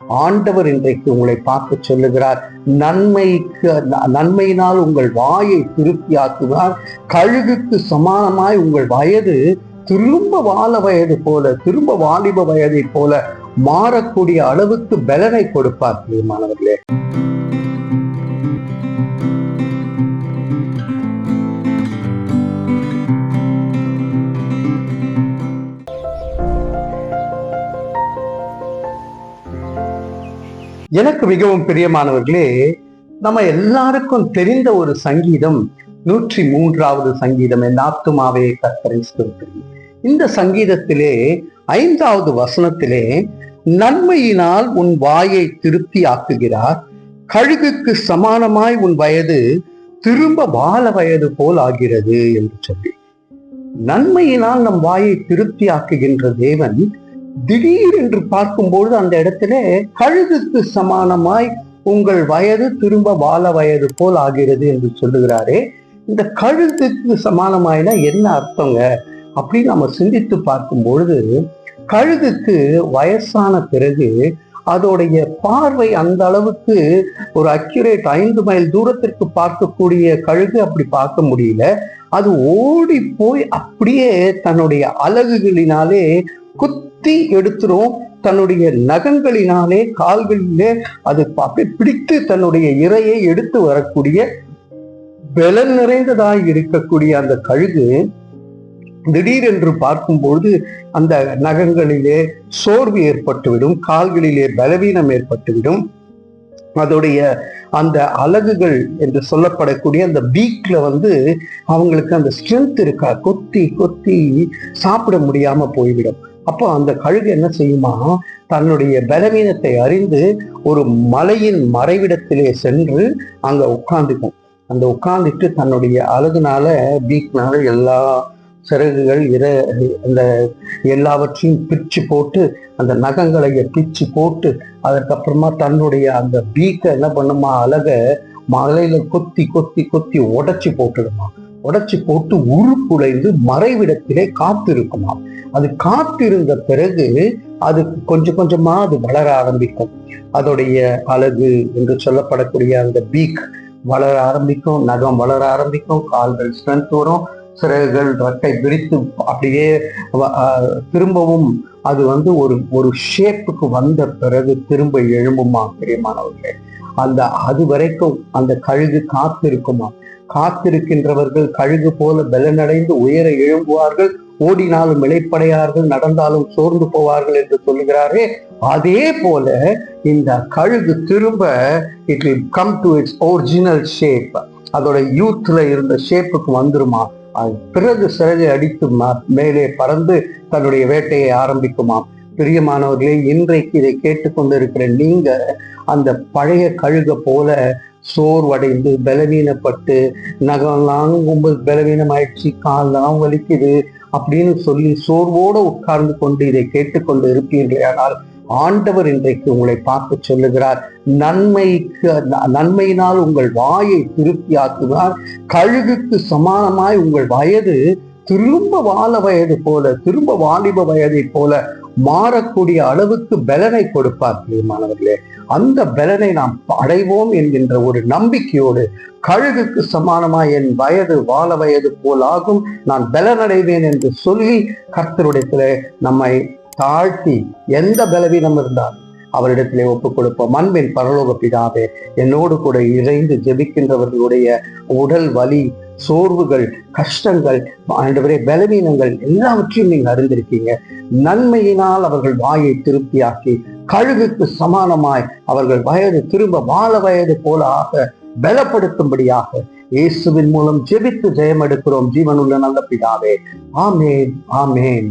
ஆண்டவர் இன்றைக்கு உங்களை பார்த்து சொல்லுகிறார். நன்மைக்கு நன்மையினால் உங்கள் வாயை திருப்தியாக்குவார். கழுகுக்கு சமானமாய் உங்கள் வயது திரும்ப வாழ வயது போல திரும்ப வாலிப வயதை போல மாறக்கூடிய அளவுக்கு பலனை கொடுப்பார் பிரியமானவர்களே. எனக்கு மிகவும் பிரியமானவர்களே நம்ம எல்லாருக்கும் தெரிந்த ஒரு சங்கீதம் நூற்றி மூன்றாவது சங்கீதம் என் ஆத்துமாவே கத்தரை சொல்கிறேன் இந்த சங்கீதத்திலே ஐந்தாவது வசனத்திலே நன்மையினால் உன் வாயை திருப்தி ஆக்குகிறார் கழுகுக்கு சமானமாய் உன் வயது திரும்ப வாழ வயது போல் ஆகிறது என்று சொல்லி. நன்மையினால் நம் வாயை திருப்தி ஆக்குகின்ற தேவன் திடீர் என்று பார்க்கும்பொழுது அந்த இடத்துல கழுதுக்கு சமானமாய் உங்கள் வயது திரும்ப வாழ வயது போல் ஆகிறது என்று சொல்லுகிறாரே. இந்த கழுத்துக்கு சமானமாயினா என்ன அர்த்தங்க? அப்படின்னு நம்ம சிந்தித்து பார்க்கும் பொழுது கழுதுக்கு வயசான பிறகு அதோடைய பார்வை அந்த அளவுக்கு ஒரு அக்யூரேட் ஐந்து மைல் தூரத்திற்கு பார்க்கக்கூடிய கழுகு அப்படி பார்க்க முடியல. அது ஓடி போய் அப்படியே தன்னுடைய அலகுகளினாலே குத்தி எடுத்துரும் தன்னுடைய நகங்களினாலே கால்களிலே அது அப்படியே பிடித்து தன்னுடைய இரையை எடுத்து வரக்கூடிய பலன் நிறைந்ததாய் இருக்கக்கூடிய அந்த கழுகு திடீரென்று பார்க்கும்பொழுது அந்த நகங்களிலே சோர்வு ஏற்பட்டுவிடும் கால்களிலே பலவீனம் ஏற்பட்டுவிடும். அதோடைய அந்த அலகுகள் என்று சொல்லப்படக்கூடிய அந்த பீக்ல வந்து அவங்களுக்கு அந்த ஸ்ட்ரென்த் இருக்கா? கொத்தி கொத்தி சாப்பிட முடியாம போய்விடும். அப்போ அந்த கழுகு என்ன செய்யுமா? தன்னுடைய பலவீனத்தை அறிந்து ஒரு மலையின் மறைவிடத்திலே சென்று அங்கே உட்கார்ந்துக்கும். அந்த உட்கார்ந்துட்டு தன்னுடைய அழகுனால பீக்னால எல்லா சிறகுகள் இர அந்த எல்லாவற்றையும் பிச்சு போட்டு அந்த நகங்களை பிச்சு போட்டு அதுக்கப்புறமா தன்னுடைய அந்த பீக்கை என்ன பண்ணுமா? அழக மலையில கொத்தி கொத்தி கொத்தி உடைச்சி போட்டுடுமா? உடைச்சி போட்டு உருக்குலைந்து மறைவிடத்திலே காத்திருக்குமா? அது காத்திருந்த பிறகு அது கொஞ்சம் கொஞ்சமா அது வளர ஆரம்பிக்கும். அதோடைய அழகு என்று சொல்லப்படக்கூடிய அந்த பீக் வளர ஆரம்பிக்கும் நகம் வளர ஆரம்பிக்கும் கால்கள் ஸ்ட்ரென்த் வரும் சிறகுகள் ரட்டை விரித்து அப்படியே திரும்பவும் அது வந்து ஒரு ஒரு ஷேப்புக்கு வந்த பிறகு திரும்ப எழும்புமா பிரியமானவர்களே? அந்த அது வரைக்கும் அந்த கழுகு காத்திருக்குமா? காத்திருக்கின்றவர்கள் கழுகு போல பலனடைந்து உயர எழும்புவார்கள் ஓடினாலும் இழைப்படையார்கள் நடந்தாலும் சோர்ந்து போவார்கள் என்று சொல்லுகிறாரே. அதே போல இந்த கழுகு திரும்ப it will come to its original shape அதோட யூத்ல இருந்த ஷேப்புக்கு வந்துருமா? அது பிறகு சிறகு அடித்து மேலே பறந்து தன்னுடைய வேட்டையை ஆரம்பிக்குமாம் பிரியமானவர்களே இன்றைக்கு இதை கேட்டுக்கொண்டிருக்கிற நீங்க அந்த பழைய கழுக போல சோர்வடைந்து பலவீனப்பட்டு நகம்லாம் ரொம்ப பலவீனம் ஆயிடுச்சு கால்லாம் வலிக்குது அப்படின்னு சொல்லி சோர்வோடு உட்கார்ந்து கொண்டு இதை கேட்டுக்கொண்டு இருப்பீர்களானால் ஆண்டவர் இன்றைக்கு உங்களை பார்த்து சொல்லுகிறார் நன்மைக்கு நன்மையினால் உங்கள் வாயை திருப்தியாக்குவார் கழுகுக்கு சமானமாய் உங்கள் வயது திரும்ப வாழ வயது போல திரும்ப வாலிப வயதை போல மாறக்கூடிய அளவுக்கு பலனை கொடுப்பார் பிரியமானவர்களே. அந்த பலனை நாம் அடைவோம் என்கின்ற ஒரு நம்பிக்கையோடு கழுகுக்கு சமானமாய் என் வயது வாழ வயது போலாகும் நான் பலனடைவேன் என்று சொல்லி கர்த்தருடைய நம்மை தாழ்த்தி எந்த பலவீனம் இருந்தால் அவரிடத்திலே ஒப்புக் கொடுப்போம் அன்பின் பரலோக பிதாவே என்னோடு கூட இறைந்து ஜெபிக்கின்றவர்களுடைய உடல் வலி சோர்வுகள் கஷ்டங்கள் ஆண்டவரே பலவீனங்கள் எல்லாவற்றையும் நீங்க அறிந்திருக்கீங்க. நன்மையினால் அவர்கள் வாயை திருப்தியாக்கி கழுகுக்கு சமானமாய் அவர்கள் வயது திரும்ப வாழ வயது போல ஆக பலப்படுத்தும்படியாக இயேசுவின் மூலம் ஜெபித்து ஜெயம் எடுக்கிறோம் ஜீவனுள்ள நல்ல பிதாவே. ஆமேன் ஆமேன்.